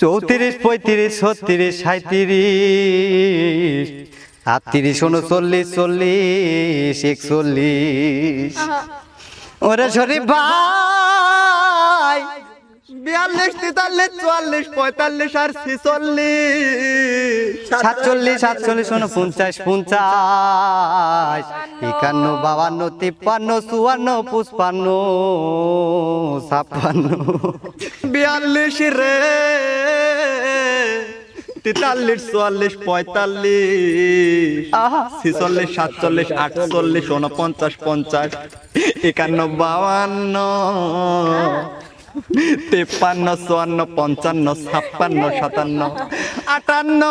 চৌত্রিশ পঁয়ত্রিশ ছত্রিশ সাঁত্রিশ আটত্রিশ উনচল্লিশ চল্লিশ একচল্লিশ। ওরে শরীফ ভাই। বিয়াল্লিশ তেতাল্লিশ চুয়াল্লিশ পঁয়তাল্লিশ আর ছিচল্লিশ। সাতচল্লিশ সাতচল্লিশ উনপঞ্চাশ পঞ্চাশ। একান্ন বাবান্ন তিপ্পান্ন চুয়ান্ন পুষ্পান্ন ছাপ্পান্ন বিয়াল্লিশ রে তেতাল্লিশ চুয়াল্লিশ পঁয়তাল্লিশ। ছিচল্লিশ সাতচল্লিশ আটচল্লিশ উনপঞ্চাশ পঞ্চাশ একান্ন বাউান্ন তেপ্পান্ন চুয়ান্ন পঞ্চান্ন ছাপ্পান্ন সাতান্ন আটান্ন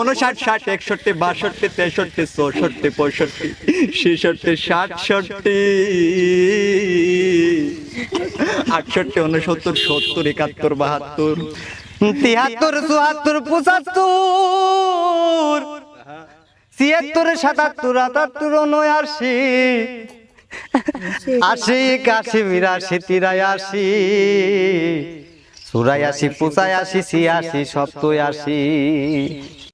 উনষাট ষাট, একষট্টি, বাষট্টি, তেষট্টি, চৌষট্টি, পঁয়ষট্টি, ছেষট্টি ষাটষট্টি আটষট্টি উনসত্তর সত্তর, একাত্তর, বাহাত্তর, তিয়াত্তর, চুয়াত্তর, পঁচাত্তর, ছিয়াত্তর, সাতাত্তর, আটাত্তর, উনআশি, আশি, একাশি, বিরাশি তিরাশি চুরাশি পঁচাশি ছিয়াশি, সপ্তয়াশি।